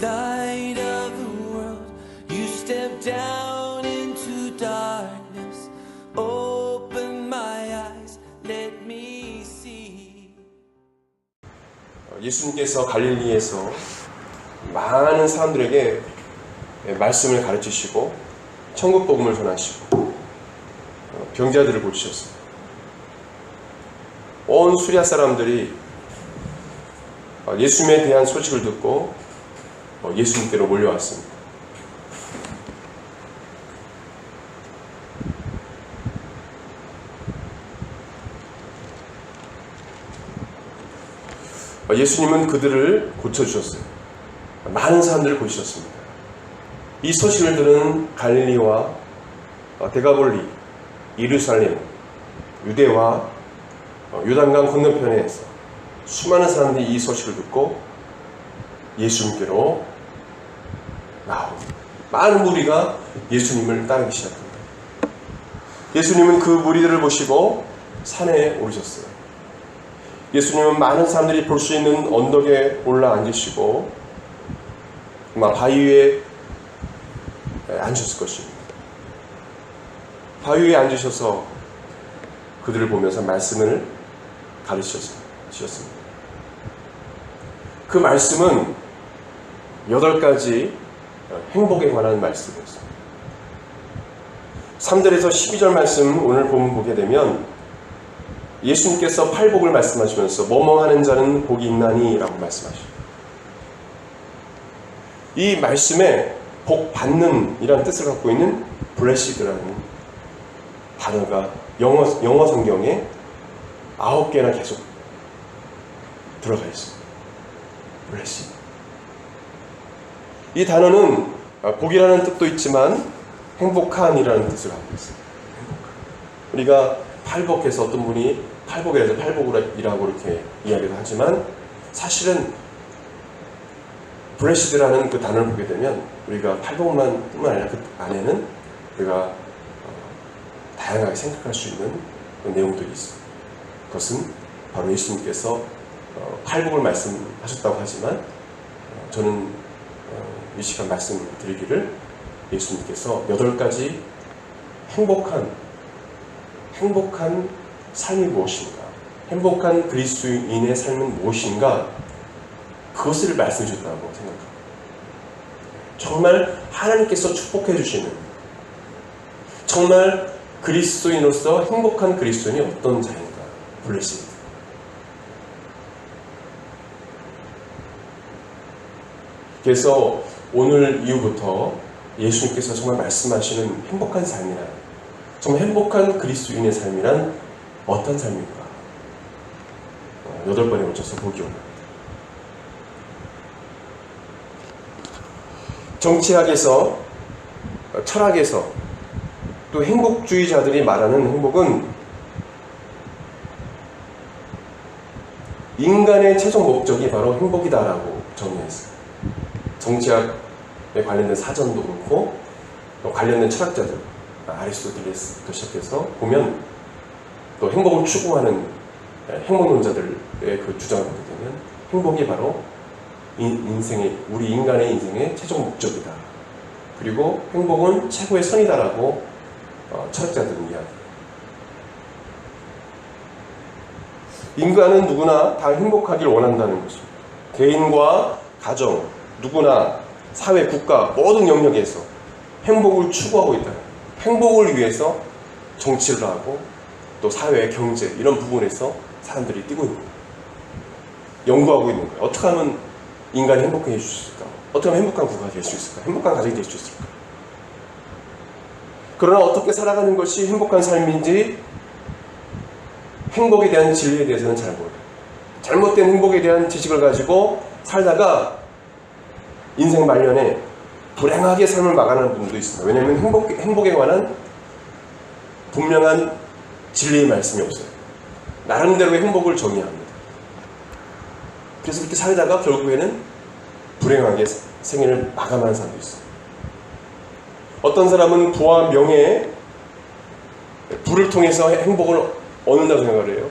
light of the world. You step down into darkness. Open my eyes, let me see. 예수님께서 갈릴리에서 많은 사람들에게 말씀을 가르치시고 천국 복음을 전하시고 어, 병자들을 고치셨어요. 온 수리아 사람들이 어, 예수님에 대한 소식을 듣고 어, 예수님께로 몰려왔습니다. 어, 예수님은 그들을 고쳐주셨어요. 많은 사람들을 고치셨습니다. 이 소식을 들은 갈릴리와 어, 데가볼리, 이루살렘, 유대와 어, 요단강 건너편에서 수많은 사람들이 이 소식을 듣고 예수님께로 나옵니다. 많은 무리가 예수님을 따르기 시작합니다. 예수님은 그 무리들을 보시고 산에 오르셨어요. 예수님은 많은 사람들이 볼 수 있는 언덕에 올라 앉으시고 아마 바위 위에 앉으셨을 것입니다. 바위 위에 앉으셔서 그들을 보면서 말씀을 가르치셨습니다. 그 말씀은 여덟 가지 행복에 관한 말씀이었습니다. 3절에서 12절 말씀 오늘 보면 보게 되면 예수님께서 팔복을 말씀하시면서 뭐뭐하는 자는 복이 있나니 라고 말씀하십니다. 이 말씀에 복 받는 이라는 뜻을 갖고 있는 블레시드라는 단어가 영어, 영어 성경에 아홉 개나 계속 들어가 있습니다. 블레시드. 이 단어는 복이라는 뜻도 있지만 행복한이라는 뜻을 갖고 있습니다. 우리가 팔복해서 어떤 분이 팔복이라서 팔복이라고 이렇게 이야기를 하지만 사실은 브레시드라는 그 단어를 보게 되면 우리가 팔복만 뿐만 아니라 그 안에는 우리가 어, 다양하게 생각할 수 있는 그 내용들이 있습니다. 그것은 바로 예수님께서 어, 팔복을 말씀하셨다고 하지만 어, 저는 어, 이 시간 말씀드리기를 예수님께서 여덟 가지 행복한 행복한 삶이 무엇인가? 행복한 그리스도인의 삶은 무엇인가? 그것을 말씀해 주셨다고 생각합니다. 정말 하나님께서 축복해 주시는 정말 그리스도인으로서 행복한 그리스도인이 어떤 자인가? 블레시드. 그래서 오늘 이후부터 예수님께서 정말 말씀하시는 행복한 삶이란 정말 행복한 그리스도인의 삶이란 어떤 삶일까? 어, 여덟 번에 걸쳐서 보기 원합니다. 정치학에서, 어, 철학에서, 또 행복주의자들이 말하는 행복은 인간의 최종 목적이 바로 행복이다라고 정의했어요. 정치학에 관련된 사전도 그렇고, 또 관련된 철학자들, 아리스토텔레스부터 시작해서 보면 또 행복을 추구하는 행복론자들의 그 주장을 보게 되면 행복이 바로 인생의 우리 인간의 인생의 최종 목적이다. 그리고 행복은 최고의 선이다라고 어, 철학자들은 이야기해요. 인간은 누구나 다 행복하길 원한다는 것입니다. 개인과 가정, 누구나 사회, 국가 모든 영역에서 행복을 추구하고 있다. 행복을 위해서 정치를 하고 또 사회, 경제 이런 부분에서 사람들이 뛰고 있는 거예요. 연구하고 있는 거예요. 어떻게 하면 인간이 행복해질 수 있을까? 어떻게 하면 행복한 국가가 될 수 있을까? 행복한 가정이 될 수 있을까? 그러나 어떻게 살아가는 것이 행복한 삶인지 행복에 대한 진리에 대해서는 잘 몰라요. 잘못된 행복에 대한 지식을 가지고 살다가 인생 말년에 불행하게 삶을 마감하는 분들도 있습니다. 왜냐하면 행복, 행복에 관한 분명한 진리의 말씀이 없어요. 나름대로의 행복을 정의합니다. 그래서 그렇게 살다가 결국에는 불행하게 생애를 마감하는 사람도 있어요. 어떤 사람은 부와 명예, 부를 통해서 행복을 얻는다고 생각을 해요.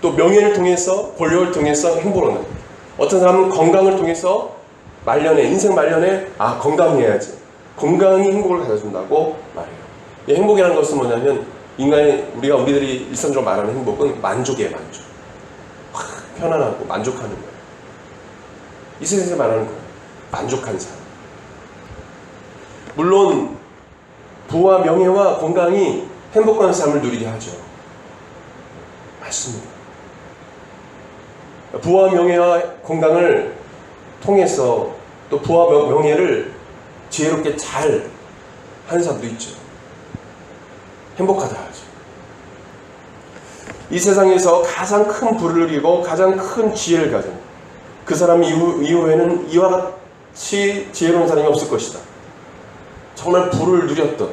또 명예를 통해서 권력을 통해서 행복을 얻는 어떤 사람은 건강을 통해서 말년에 인생 말년에 아 건강해야지 건강이 행복을 가져준다고 말해요. 이 행복이라는 것은 뭐냐면 인간의 우리가 우리들이 일상적으로 말하는 행복은 만족이에요 만족. 확 편안하고 만족하는 거예요. 이 세상에서 말하는 거예요. 만족한 삶. 물론 부와 명예와 건강이 행복한 삶을 누리게 하죠. 맞습니다. 부와 명예와 건강을 통해서 또 부와 명- 명예를 지혜롭게 잘 하는 사람도 있죠. 행복하다 하죠. 이 세상에서 가장 큰 부를 누리고 가장 큰 지혜를 가진 그 사람 이후, 이후에는 이와 같이 지혜로운 사람이 없을 것이다. 정말 부를 누렸던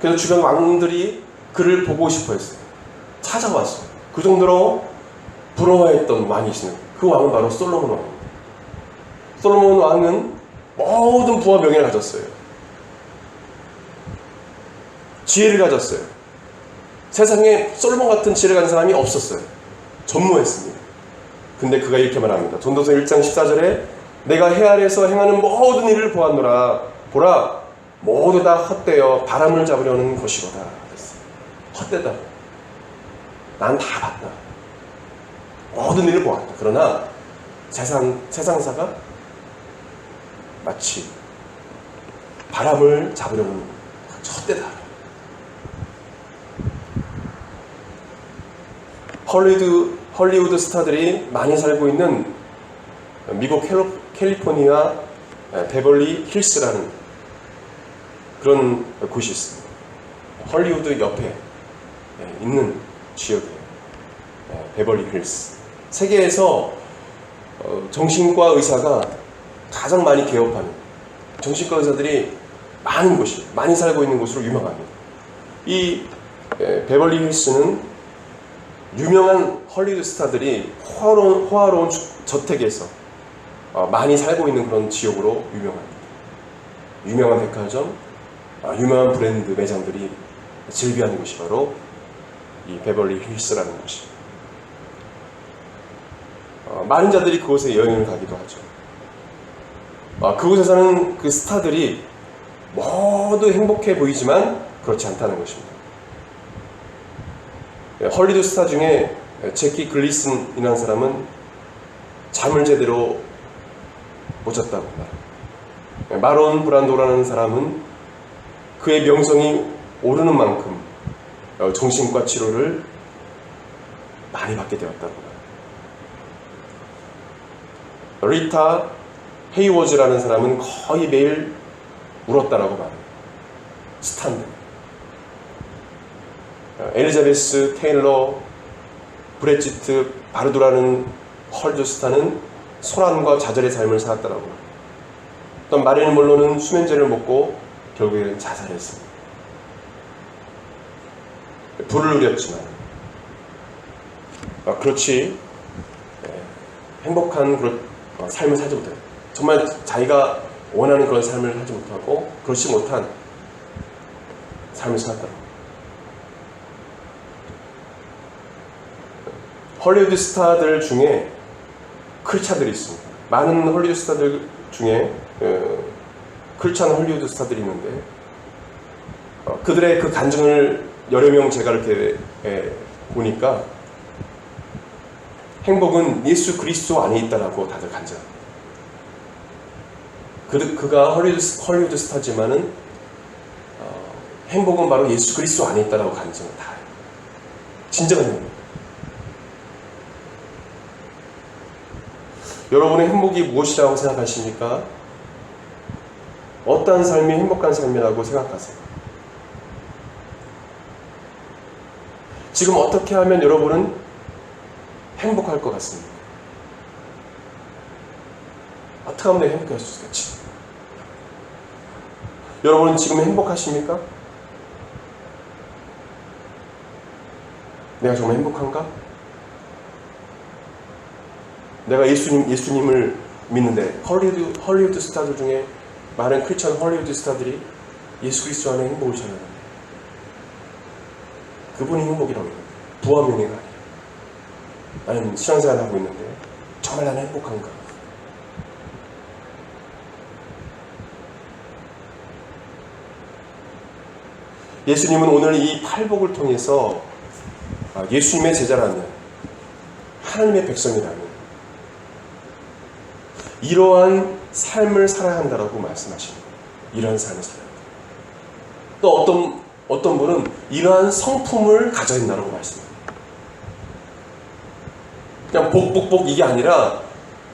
그래서 주변 왕들이 그를 보고 싶어 했어요. 찾아왔어요. 그 정도로 부러워했던 왕이 있습니다. 그 왕은 바로 솔로몬 왕입니다. 솔로몬 왕은 모든 부와 명예를 가졌어요. 지혜를 가졌어요. 세상에 솔로몬 같은 지혜를 가진 사람이 없었어요. 전무했습니다. 근데 그가 이렇게 말합니다. 전도서 1장 14절에 내가 해 아래에서 행하는 모든 일을 보았노라. 보라. 모두 다 헛되어 바람을 잡으려는 것이로다. 헛되다. 난 다 봤다. 모든 일을 보았다. 그러나 세상, 세상사가 마치 바람을 잡으려는 헛되다. 헐리우드, 헐리우드 스타들이 많이 살고 있는 미국 캘로, 캘리포니아 베벌리 힐스라는 그런 곳이 있습니다. 헐리우드 옆에 있는 지역이에요. 베벌리 힐스. 세계에서 어, 정신과 의사가 가장 많이 개업하는 정신과 의사들이 많은 곳이 많이 살고 있는 곳으로 유명합니다. 이 에, 베벌리 힐스는 유명한 헐리우드 스타들이 호화로운, 호화로운 주- 저택에서 어, 많이 살고 있는 그런 지역으로 유명합니다. 유명한 백화점, 아, 유명한 브랜드 매장들이 즐비하는 곳이 바로 이 베벌리 힐스라는 곳입니다. 어, 많은 자들이 그곳에 여행을 가기도 하죠. 아, 그곳에 사는 그 스타들이 모두 행복해 보이지만 그렇지 않다는 것입니다. 예, 헐리우드 스타 중에 제키 글리슨이라는 사람은 잠을 제대로 못 잤다고 말합니다. 예, 마론 브란도라는 사람은 그의 명성이 오르는 만큼 어, 정신과 치료를 많이 받게 되었다고 말합니다. 리타 헤이워즈라는 사람은 거의 매일 울었다라고 말합니다. 스탄드. 어, 엘리자베스 테일러 브레지트 바르도라는 헐드 스타는 소란과 좌절의 삶을 살았다라고 합니다. 또 마릴린 몰로는 수면제를 먹고 결국에는 자살했습니다. 불을 누렸지만 아, 그렇지 예, 행복한 그런 어, 삶을 살지 못해요. 정말 자기가 원하는 그런 삶을 하지 못하고 그렇지 못한 삶을 살았다. 헐리우드 스타들 중에 크리스찬들이 있습니다. 많은 헐리우드 스타들 중에 어, 크리스찬 헐리우드 스타들이 있는데 어, 그들의 그 간증을 여러 명 제가 이렇게 에, 보니까 행복은 예수 그리스도 안에 있다라고 다들 간증합니다. 그, 그가 헐리우드, 스타지만은 어, 행복은 바로 예수 그리스도 안에 있다라고 간증을 다. 진정한 행복. 여러분의 행복이 무엇이라고 생각하십니까? 어떠한 삶이 행복한 삶이라고 생각하세요? 지금 어떻게 하면 여러분은 행복할 것 같습니다. 내가 행복할 수 있겠지? 여러분은 지금 행복하십니까? 내가 정말 행복한가? 내가 예수님, 예수님을 믿는데 헐리우드, 헐리우드 스타들 중에 많은 크리스천 헐리우드 스타들이 예수 그리스도 안에 행복을 전하는데 그분이 행복이라고 해요. 부와 명예가 아니에요. 나는 신앙생활 하고 있는데 정말 나는 행복한가? 예수님은 오늘 이 팔복을 통해서 아, 예수님의 제자라면 하나님의 백성이라면 이러한 삶을 살아야 한다라고 말씀하십니다. 이러한 삶을 살아야 한다. 또 어떤 어떤 분은 이러한 성품을 가져야 된다고 말씀합니다. 복복복 이게 아니라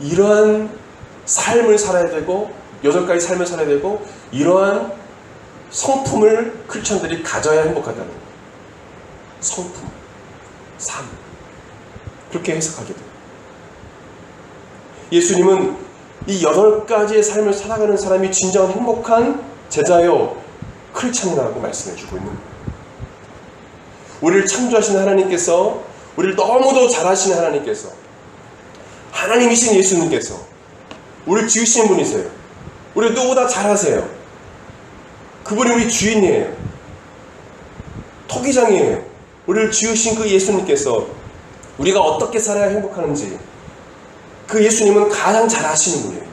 이러한 삶을 살아야 되고 여덟 가지 삶을 살아야 되고 이러한 성품을 크리스천들이 가져야 행복하다는 거예요. 성품, 삶 그렇게 해석하게 돼요. 예수님은 이 여덟 가지의 삶을 살아가는 사람이 진정한 행복한 제자요 크리스천이라고 말씀해 주고 있는 거예요. 우리를 창조하신 하나님께서 우리를 너무도 잘하시는 하나님께서 하나님이신 예수님께서 우리를 지으신 분이세요. 우리 누구보다 잘하세요. 그분이 우리 주인이에요. 토기장이에요. 우리를 지으신 그 예수님께서 우리가 어떻게 살아야 행복하는지 그 예수님은 가장 잘 아시는 분이에요.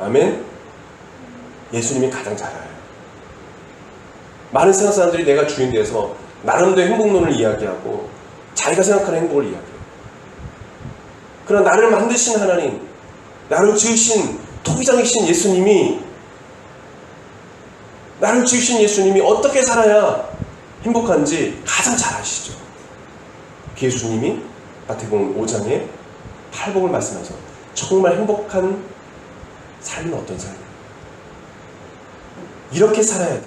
아멘. 예수님이 가장 잘 알아요. 많은 세상 사람들이 내가 주인 돼서 나름대로 행복론을 이야기하고 자기가 생각하는 행복을 이야기해요. 그러나 나를 만드신 하나님, 나를 지으신 토기장이신 예수님이 나를 지으신 예수님이 어떻게 살아야 행복한지 가장 잘 아시죠. 그 예수님이 마태복음 5장에 팔복을 말씀하셔서 정말 행복한 삶은 어떤 삶이에요? 이렇게 살아야 돼.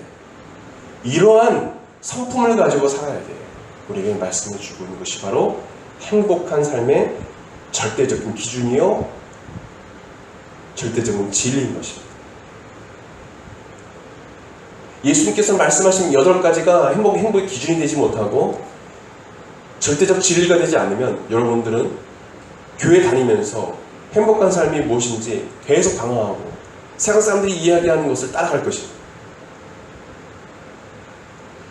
이러한 성품을 가지고 살아야 돼. 우리에게 말씀해 주고 있는 것이 바로 행복한 삶의 절대적인 기준이요, 절대적인 진리인 것입니다. 예수님께서 말씀하신 여덟 가지가 행복, 행복의 기준이 되지 못하고 절대적 진리가 되지 않으면 여러분들은 교회 다니면서 행복한 삶이 무엇인지 계속 방황하고 세상 사람들이 이야기하는 것을 따라갈 것입니다.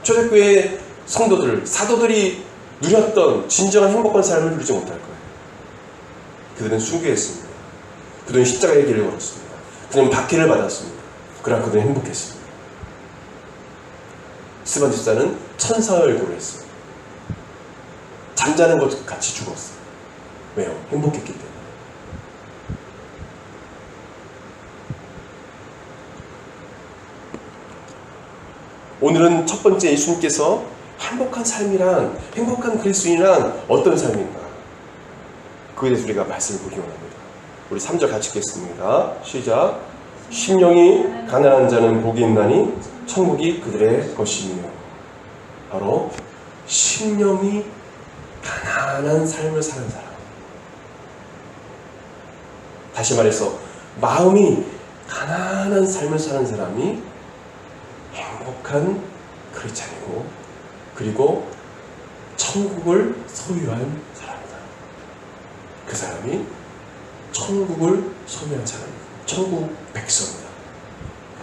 초대교회 성도들, 사도들이 누렸던 진정한 행복한 삶을 누리지 못할 거예요. 그들은 순교했습니다. 그들은 십자가의 길을 걸었습니다. 그들은 박해를 받았습니다. 그러나 그들은 행복했습니다. 스반 집사는 천사의 얼굴을 했어요. 잠자는 것 같이 죽었어요. 왜요? 행복했기 때문에. 오늘은 첫 번째 예수님께서 행복한 삶이란, 행복한 그리스도인이란 어떤 삶인가? 그에 대해서 우리가 말씀을 보기 원합니다. 우리 3절 같이 읽겠습니다. 시작. 심령이 가난한 자는 복이 있나니 천국이 그들의 것이며 바로 심령이 가난한 삶을 사는 사람. 다시 말해서 마음이 가난한 삶을 사는 사람이 행복한 크리스찬이고 그리고 천국을 소유한 사람이다. 그 사람이 천국을 소유한 사람이다. 천국 백성이다.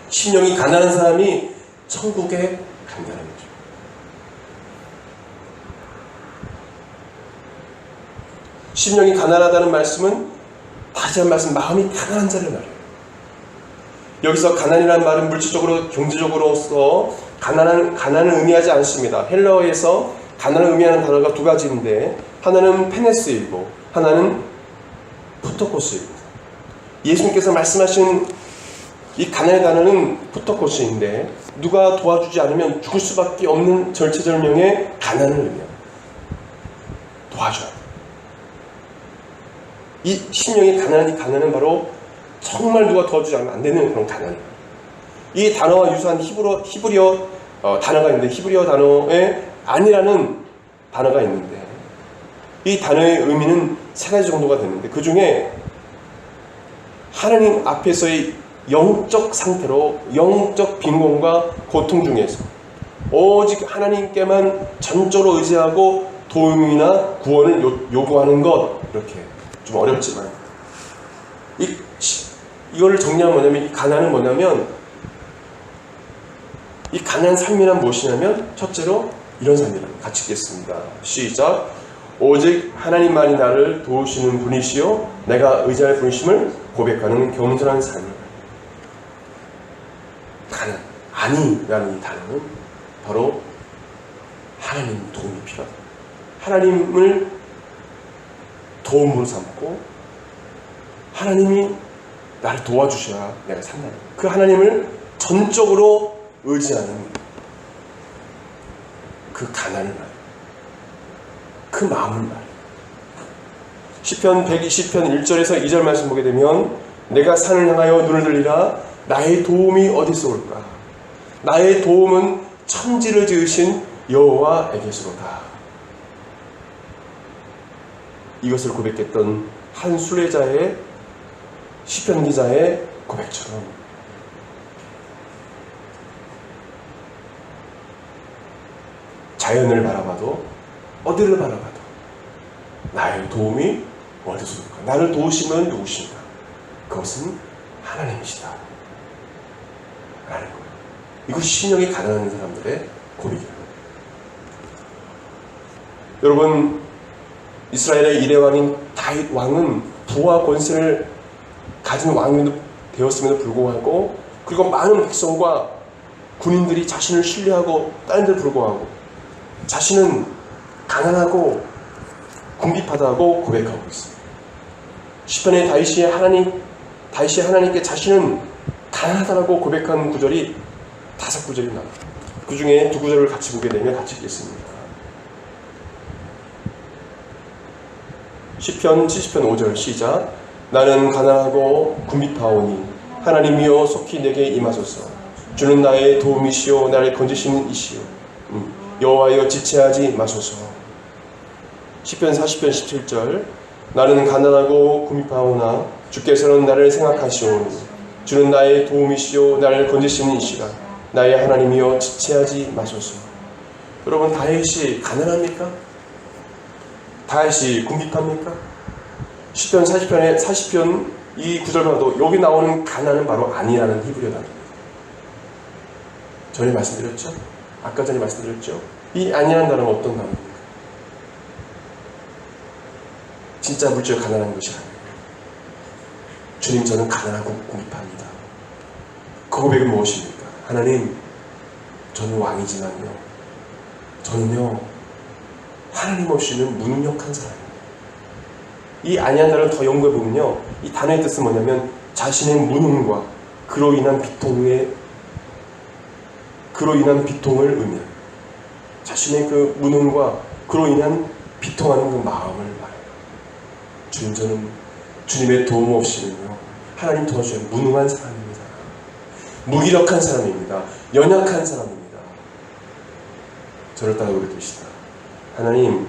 신령이 가난한 사람이 천국에 간다는 거죠. 심령이 가난하다는 말씀은 다시 한 말씀 마음이 가난한 자를 말해요. 여기서 가난이라는 말은 물질적으로 경제적으로서 가난한 가난을 의미하지 않습니다. 헬러어에서 가난을 의미하는 단어가 두 가지인데 하나는 페네스이고 하나는 푸토코스입니다. 예수님께서 말씀하신 이 가난의 단어는 푸토코스인데 누가 도와주지 않으면 죽을 수밖에 없는 절체절명의 가난을 의미합니다. 도와줘야 돼. 이 심령이 가난한 이 가난은 바로 정말 누가 도와주지 않으면 안 되는 그런 가난이에요. 이 단어와 유사한 히브리어, 히브리어 어, 단어가 있는데 히브리어 단어에 아니라는 단어가 있는데 이 단어의 의미는 세 가지 정도가 되는데 그 중에 하나님 앞에서의 영적 상태로 영적 빈곤과 고통 중에서 오직 하나님께만 전적으로 의지하고 도움이나 구원을 요, 요구하는 것. 이렇게 좀 어렵지만 이 이거를 정리하면 뭐냐면 이 가난은 뭐냐면 이 가난 삶이란 무엇이냐면 첫째로 이런 삶이라 같이 읽겠습니다. 시작. 오직 하나님만이 나를 도우시는 분이시요 내가 의지할 분이심을 고백하는 겸손한 삶을 가능 아니라는 이 단어는 바로 하나님 도움이 필요하다. 하나님을 도움으로 삼고 하나님이 나를 도와주셔야 내가 산다. 그 하나님을 전적으로 의지하는 그 가난을 말, 그 마음을 말. 시편 120편 1절에서 2절 말씀 보게 되면 내가 산을 향하여 눈을 들리라 나의 도움이 어디서 올까? 나의 도움은 천지를 지으신 여호와에게서로다. 이것을 고백했던 한 순례자의 시편 기자의 고백처럼 자연을 바라봐도 어디를 바라봐도 나의 도움이 어디서 올까? 나를 도우시면 누구신가? 그것은 하나님이시다. 라는 거예요. 이것이 신령이 가난한 사람들의 고백이에요. 여러분, 이스라엘의 이대 왕인 다윗 왕은 부와 권세를 가진 왕이 되었음에도 불구하고 그리고 많은 백성과 군인들이 자신을 신뢰하고 따른데도 불구하고 자신은 가난하고 궁핍하다고 고백하고 있습니다. 시편의 다윗이 하나님 다윗이 하나님께 자신은 가난하다고 고백한 구절이 다섯 구절이 나와요. 그 중에 두 구절을 같이 보게 되면 같이 읽겠습니다. 시편 70편 5절 시작 나는 가난하고 궁핍하오니 하나님이여 속히 내게 임하소서 주는 나의 도움이시오 나를 건지시는 이시오 음, 여호와여 지체하지 마소서 시편 40편 17절 나는 가난하고 궁핍하오나 주께서는 나를 생각하시오니 주는 나의 도움이시오 나를 건지시는 이시라 나의 하나님이여 지체하지 마소서 여러분 다윗이 가난합니까? 다윗이 궁핍합니까? 10편 40편에 40편 이 구절 봐도 여기 나오는 가난은 바로 아니라는 히브리어 단어입니다. 전에 말씀드렸죠? 아까 전에 말씀드렸죠? 이 아니라는 단어는 어떤 단어입니까? 진짜 물질 가난한 것이 아니에요. 주님 저는 가난하고 궁핍합니다. 그 고백은 무엇입니까? 하나님 저는 왕이지만요. 저는요 하나님 없이는 무능력한 사람입니다. 이 아니한 단어를 더 연구해 보면요, 이 단어의 뜻은 뭐냐면 자신의 무능과 그로 인한 비통의 그로 인한 비통을 의미합니다. 자신의 그 무능과 그로 인한 비통하는 그 마음을 말해요. 주님 저는 주님의 도움 없이는요 하나님 도와주셔야 무능한 사람입니다. 무기력한 사람입니다. 연약한 사람입니다. 저를 따라오게 되시다. 하나님,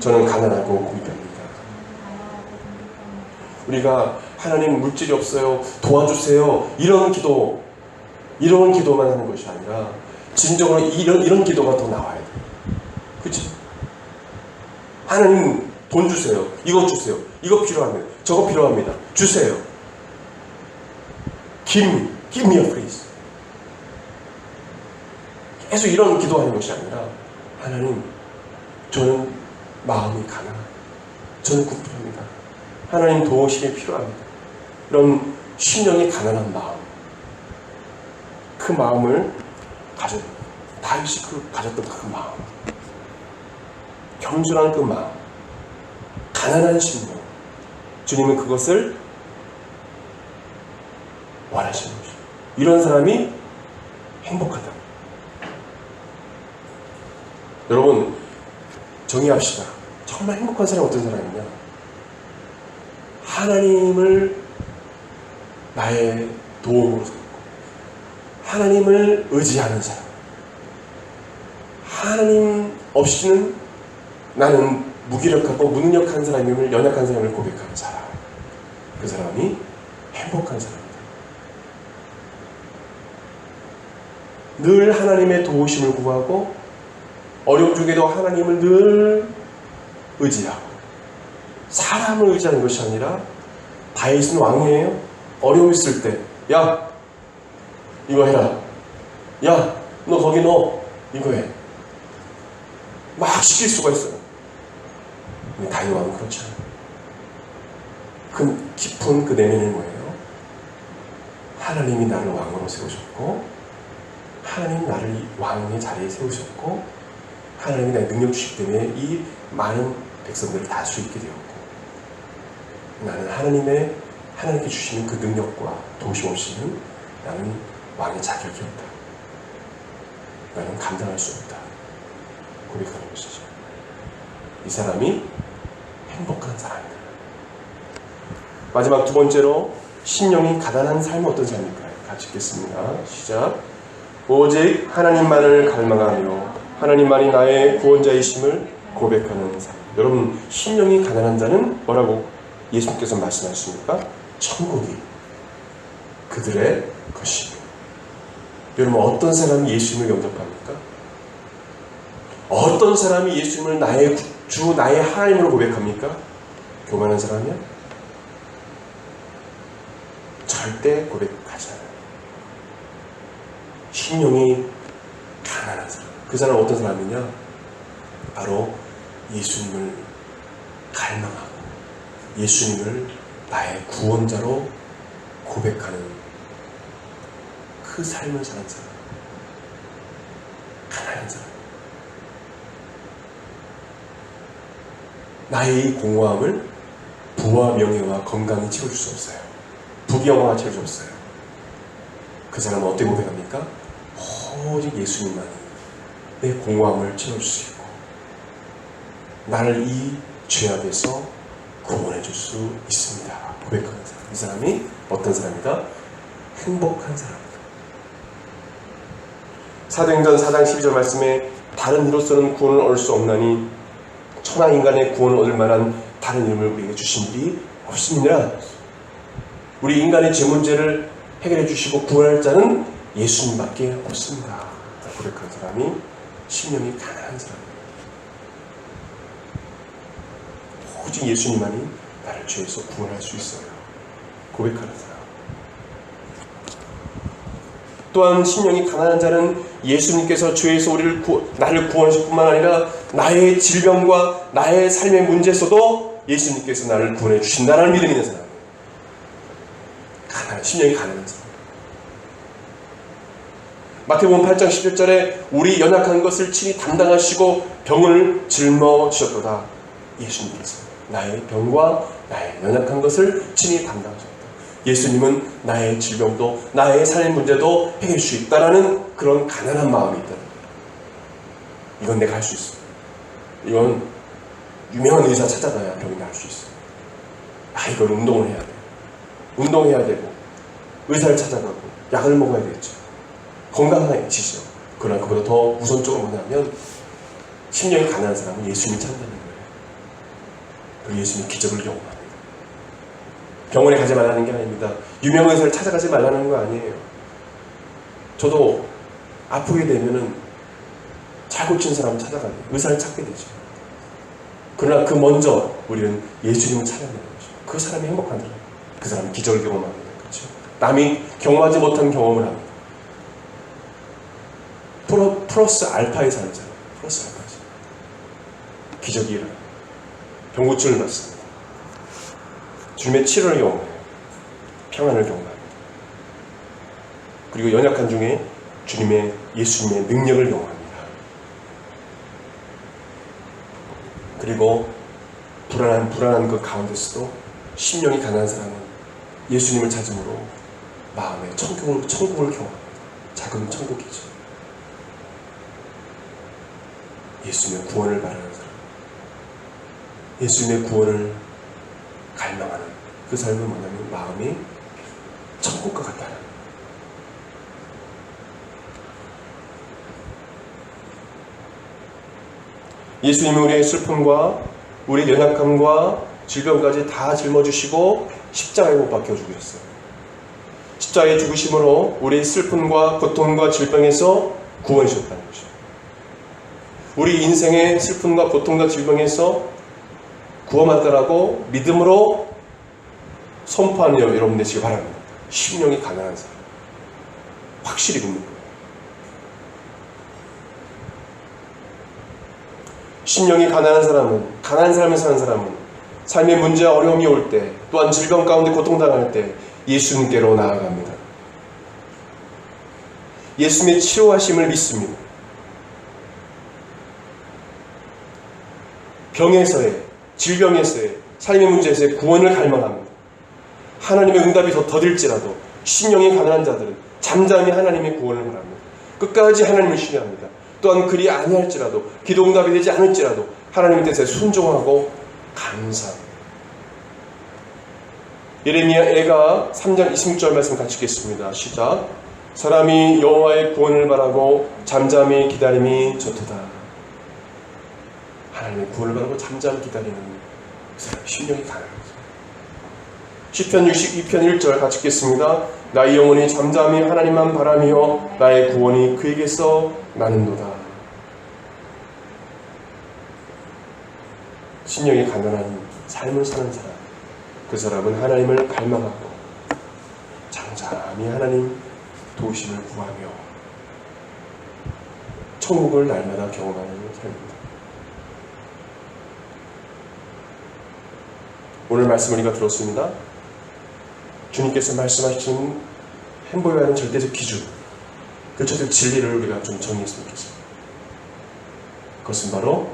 저는 가난하고 궁핍합니다. 우리가 하나님 물질이 없어요. 도와주세요. 이런 기도, 이런 기도만 하는 것이 아니라 진정으로 이런 이런 기도가 더 나와야 돼. 그렇지? 하나님 돈 주세요. 이거 주세요. 이거 필요합니다. 저거 필요합니다. 주세요. Give me, give me a please. 계속 이런 기도하는 것이 아니라 하나님 저는 마음이 가난. 저는 궁핍합니다. 하나님 도우심이 필요합니다. 이런 심령이 가난한 마음. 그 마음을 가져 다윗이 그 가졌던 그 마음. 겸손한 그 마음. 가난한 심령. 주님은 그것을 원하시는 것이죠. 이런 사람이 행복하다. 여러분, 정의합시다. 정말 행복한 사람이 어떤 사람이냐? 하나님을 나의 도움으로 하나님을 의지하는 사람. 하나님 없이는 나는 무기력하고 무능력한 사람임을, 연약한 사람을 고백하는 사람. 그 사람이 행복한 사람이다. 늘 하나님의 도우심을 구하고, 어려움 중에도 하나님을 늘 의지하고 사람을 의지하는 것이 아니라 다윗은 왕이에요. 어려움 있을 때, 야 이거 해라. 야 너 거기 너 이거 해. 막 시킬 수가 있어요. 근데 다윗 왕은 그렇지 않아요. 그 깊은 그 내면은 뭐예요? 하나님이 나를 왕으로 세우셨고 하나님 나를 이 왕의 자리에 세우셨고 하나님이 나의 능력 주시기 때문에 이 많은 백성들을 다수 있게 되었고 나는 하나님의 하나님께 주시는 그 능력과 동심 없이는 나는 왕의 자격이 없다. 나는 감당할 수 없다. 고백하는 것이죠. 이 사람이 행복한 사람이다. 마지막 두 번째로 신령이 가난한 삶은 어떤 삶일까요? 같이 읽겠습니다. 시작. 오직 하나님만을 갈망하며 하나님만이 나의 구원자이심을 고백하는 삶. 여러분, 신령이 가난한 자는 뭐라고 예수님께서 말씀하십니까? 천국이 그들의 것이며. 여러분, 어떤 사람이 예수님을 영접합니까? 어떤 사람이 예수님을 나의 주, 나의 하나님으로 고백합니까? 교만한 사람이야? 절대 고백하지 않아요. 신령이 가난한 사람. 그 사람은 어떤 사람이냐? 바로 예수님을 갈망하고 예수님을 나의 구원자로 고백하는 그 삶을 사는 사람. 가난한 사람. 나의 이 공허함을 부와 명예와 건강이 채워줄 수 없어요. 부귀영화가 채워줄 수 없어요. 그 사람은 어떻게 고백합니까? 오직 예수님만이 내 공허함을 채워줄 수 있고 나를 이 죄악에서 구원해 줄 수 있습니다. 고백하는 사람. 이 사람이 어떤 사람이다? 행복한 사람이다. 사도행전 4장 12절 말씀에 다른 이로서는 구원을 얻을 수 없나니 천하 인간의 구원을 얻을 만한 다른 이름을 우리에게 주신 일이 없습니다. 우리 인간의 죄 문제를 해결해 주시고 구원할 자는 예수님밖에 없습니다. 고백한 사람이 신령이 가난한 사람입니다. 오직 예수님만이 나를 죄에서 구원할 수 있어요. 고백하는 사람. 또한 신령이 가난한 자는 예수님께서 죄에서 우리를 구, 나를 구원하실 뿐만 아니라 나의 질병과 나의 삶의 문제에서도 예수님께서 나를 구원해 주신다는 믿음이 있는 사람. 가난, 신령이 가난한 사람. 마태복음 8장 11절에 우리 연약한 것을 친히 담당하시고 병을 짊어지셨도다. 예수님께서 나의 병과 나의 연약한 것을 친히 담당하셨다. 예수님은 나의 질병도 나의 삶의 문제도 해결할 수 있다라는 그런 가난한 마음이 있다. 이건 내가 할 수 있어. 이건 유명한 의사 찾아가야 병이 나을 수 있어. 아 이건 운동을 해야 돼. 운동해야 되고 의사를 찾아가고 약을 먹어야 되겠죠. 건강해지죠. 그러나 그보다 더 우선적으로 뭐냐면 심령이 가난한 사람은 예수님을 찾는다는 거예요. 그 예수님 기적을 경험합니다. 병원에 가지 말라는 게 아닙니다. 유명 의사를 찾아가지 말라는 거 아니에요. 저도 아프게 되면은 잘 고친 사람을 찾아가요. 의사를 찾게 되죠. 그러나 그 먼저 우리는 예수님을 찾아내는 거죠. 그 사람이 사람. 그 사람이 기적을 경험합니다. 그렇죠? 남이 경험하지 못한 경험을 합니다. 프로, 플러스 사는 사람. 플러스 알파지. 기적이 일어나요. 병고침을 받습니다. 주님의 치료를 경험해요. 평안을 경험합니다. 그리고 연약한 중에 주님의 예수님의 능력을 경험합니다. 그리고 불안한 불안한 그 가운데서도 심령이 가난한 사람은 예수님을 찾음으로 마음에 천국을 천국을 경험합니다. 작은 천국이죠. 예수님의 구원을 바라는 사람, 예수님의 구원을 갈망하는 그 삶은 뭐냐면 마음이 천국과 같다는 예수님은 우리의 슬픔과 우리의 연약함과 질병까지 다 짊어주시고 십자가에 못 박혀 죽으셨어요. 십자가의 죽으심으로 우리의 슬픔과 고통과 질병에서 구원해 주셨다는 거죠. 우리 인생의 슬픔과 고통과 질병에서 구원받다라고 믿음으로 선포하는 여러분 되시기 바랍니다. 심령이 가난한 사람. 확실히 믿는 거예요. 심령이 가난한 사람은 가난한 삶을 사는 사람은 삶의 문제와 어려움이 올 때 또한 질병 가운데 고통당할 때 예수님께로 나아갑니다. 예수님의 치료하심을 믿습니다. 병에서의 질병에서의 삶의 문제에서의 구원을 갈망합니다. 하나님의 응답이 더 더딜지라도 심령이 가난한 자들은 잠잠히 하나님의 구원을 바랍니다. 끝까지 하나님을 신뢰합니다. 또한 그리 아니할지라도 기도 응답이 되지 않을지라도 하나님의 뜻에 순종하고 감사합니다. 예레미야 애가 3장 26절 말씀 같이 읽겠습니다. 시작. 사람이 여호와의 구원을 바라고 잠잠히 기다림이 좋도다. 하나님의 구원을 바라고 잠잠히 기다리는 그 사람 심령이 거죠. 시편 62편 1절 같이 읽겠습니다. 나의 영혼이 잠잠히 하나님만 바라며 나의 구원이 그에게서 나는도다. 심령이 가난한 삶을 사는 사람, 그 사람은 하나님을 갈망하고 잠잠히 하나님 도우심을 구하며 천국을 날마다 경험하는 삶입니다. 오늘 말씀 우리가 들었습니다. 주님께서 말씀하신 행복에 하는 절대적 기준, 그 절대적 진리를 우리가 좀 정리했으면 좋겠습니다. 그것은 바로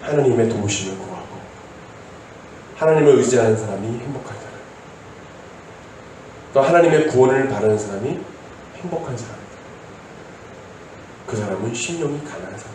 하나님의 도우심을 구하고 하나님을 의지하는 사람이 행복한 사람. 또 하나님의 구원을 바라는 사람이 행복한 사람이다. 그 사람은 심령이 가난한 사람